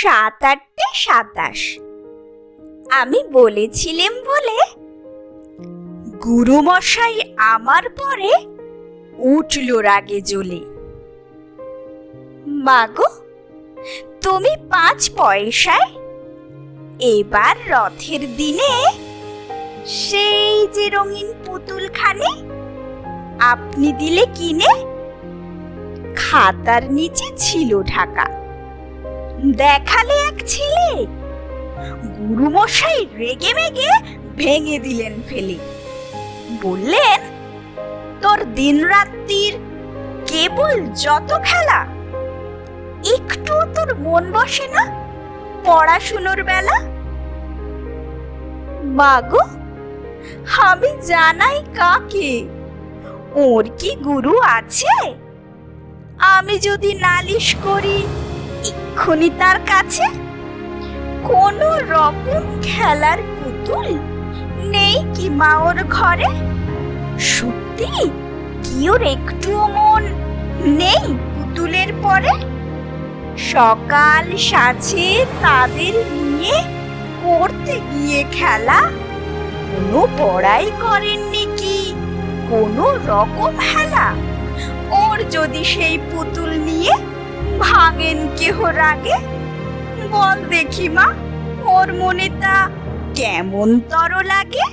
সাত আটটে সাতাশ। আমি বলেছিলাম বলে গুরুমশাই আমার পরে উঠল রাগে জ্বলে। মাগো, তুমি পাঁচ পয়সায় এবার রথের দিনে সেই যে রঙিন পুতুলখানে আপনি দিলে কিনে খাতার নিচে ছিল ঢাকা। দেখালে এক ছেলে। গুরুমশাই রেগে মেগে ভেঙে দিলেন ফেলে। বললেন, তোর দিন রাত্রির কেবল যত খেলা, একটু তোর মন বসে না পড়াশুনোর বেলা? মাগো আমি জানাই কাকে? ওর কি গুরু আছে? আমি যদি নালিশ করি এক্ষুনি তার কাছে। কোনো রকম খেলার পুতুল নেই কি মা ওর ঘরে? সত্যি? কি ওর একটুও মন নেই পুতুলের পরে? সকাল সাঁঝে তাদের নিয়ে করতে গিয়ে খেলা? কোনো পড়াই করেননি কি? কোনো রকম হেলা ওর যদি সেই পুতুল নিয়ে ভাঙেন কেহ রাগে? বল দেখি মা ওর মনে তা কেমন তর লাগে?